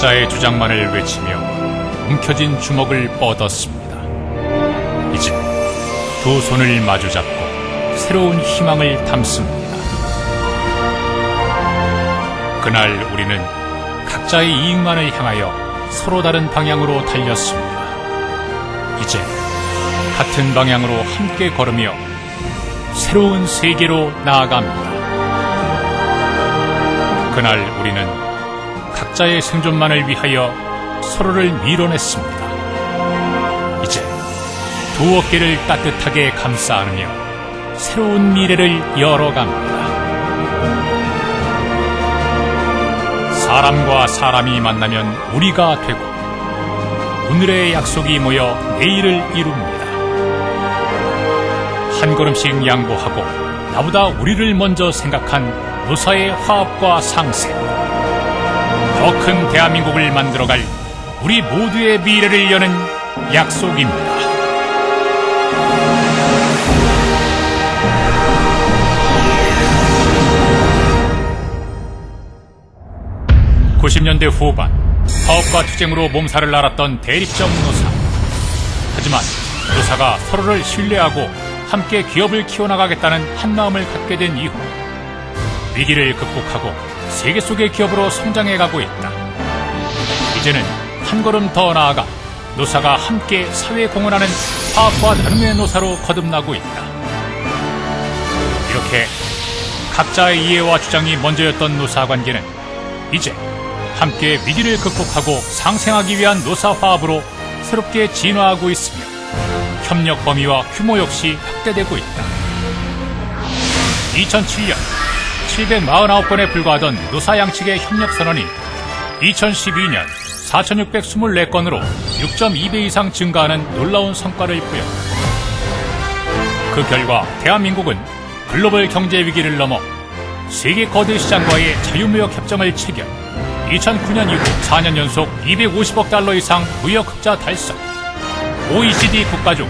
각자의 주장만을 외치며 움켜진 주먹을 뻗었습니다. 이제 두 손을 마주잡고 새로운 희망을 담습니다. 그날 우리는 각자의 이익만을 향하여 서로 다른 방향으로 달렸습니다. 이제 같은 방향으로 함께 걸으며 새로운 세계로 나아갑니다. 그날 우리는 각자의 생존만을 위하여 서로를 밀어냈습니다. 이제 두 어깨를 따뜻하게 감싸 안으며 새로운 미래를 열어갑니다. 사람과 사람이 만나면 우리가 되고 오늘의 약속이 모여 내일을 이룹니다. 한 걸음씩 양보하고 나보다 우리를 먼저 생각한 노사의 화합과 상생. 더 큰 대한민국을 만들어갈 우리 모두의 미래를 여는 약속입니다. 90년대 후반 파업과 투쟁으로 몸살을 앓았던 대립적 노사. 하지만 노사가 서로를 신뢰하고 함께 기업을 키워나가겠다는 한마음을 갖게 된 이후 위기를 극복하고 세계 속의 기업으로 성장해가고 있다. 이제는 한 걸음 더 나아가 노사가 함께 사회에 공헌하는 파업과 나눔의 노사로 거듭나고 있다. 이렇게 각자의 이해와 주장이 먼저였던 노사 관계는 이제 함께 위기를 극복하고 상생하기 위한 노사 화합으로 새롭게 진화하고 있으며 협력 범위와 규모 역시 확대되고 있다. 2007년 749건에 불과하던 노사 양측의 협력 선언이 2012년 4,624건으로 6.2배 이상 증가하는 놀라운 성과를 보였다. 그 결과 대한민국은 글로벌 경제 위기를 넘어 세계 거대 시장과의 자유무역 협정을 체결, 2009년 이후 4년 연속 250억 달러 이상 무역 흑자 달성, OECD 국가 중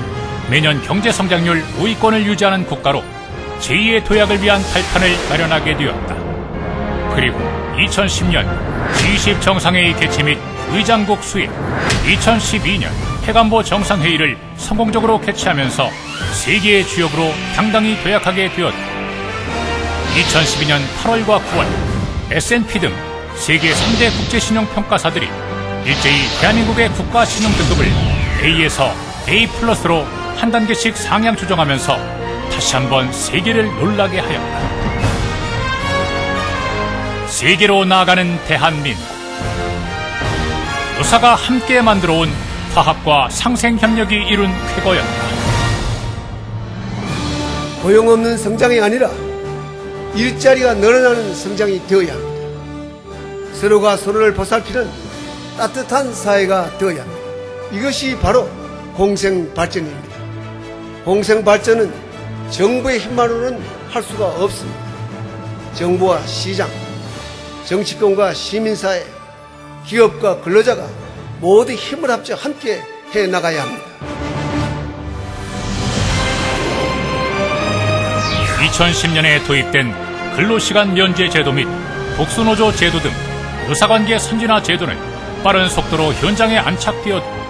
매년 경제 성장률 5위권을 유지하는 국가로 제2의 도약을 위한 발판을 마련하게 되었다. 그리고 2010년 G20 정상회의 개최 및 의장국 수립, 2012년 해관보 정상회의를 성공적으로 개최하면서 세계의 주역으로 당당히 도약하게 되었다. 2012년 8월과 9월 S&P 등 세계 3대 국제신용평가사들이 일제히 대한민국의 국가신용 등급을 A에서 A 플러스로 한 단계씩 상향 조정하면서 다시 한번 세계를 놀라게 하였다. 세계로 나아가는 대한민국. 노사가 함께 만들어온 화합과 상생 협력이 이룬 쾌거였다. 고용 없는 성장이 아니라 일자리가 늘어나는 성장이 되어야 합니다. 서로가 서로를 보살피는 따뜻한 사회가 되어야 합니다. 이것이 바로 공생 발전입니다. 공생 발전은 정부의 힘만으로는 할 수가 없습니다. 정부와 시장, 정치권과 시민사회, 기업과 근로자가 모두 힘을 합쳐 함께 해 나가야 합니다. 2010년에 도입된 근로시간 면제 제도 및 복수노조 제도 등 노사관계 선진화 제도는 빠른 속도로 현장에 안착되었고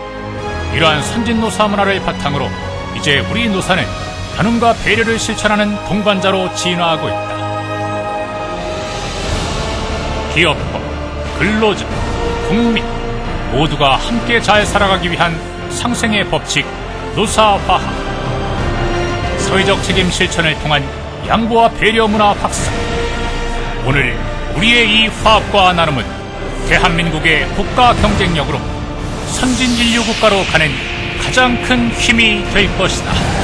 이러한 선진 노사 문화를 바탕으로 이제 우리 노사는 나눔과 배려를 실천하는 동반자로 진화하고 있다. 기업과 근로자, 국민 모두가 함께 잘 살아가기 위한 상생의 법칙 노사화합 사회적 책임 실천을 통한 양보와 배려 문화 확산. 오늘 우리의 이 화합과 나눔은 대한민국의 국가 경쟁력으로 선진 인류 국가로 가는 가장 큰 힘이 될 것이다.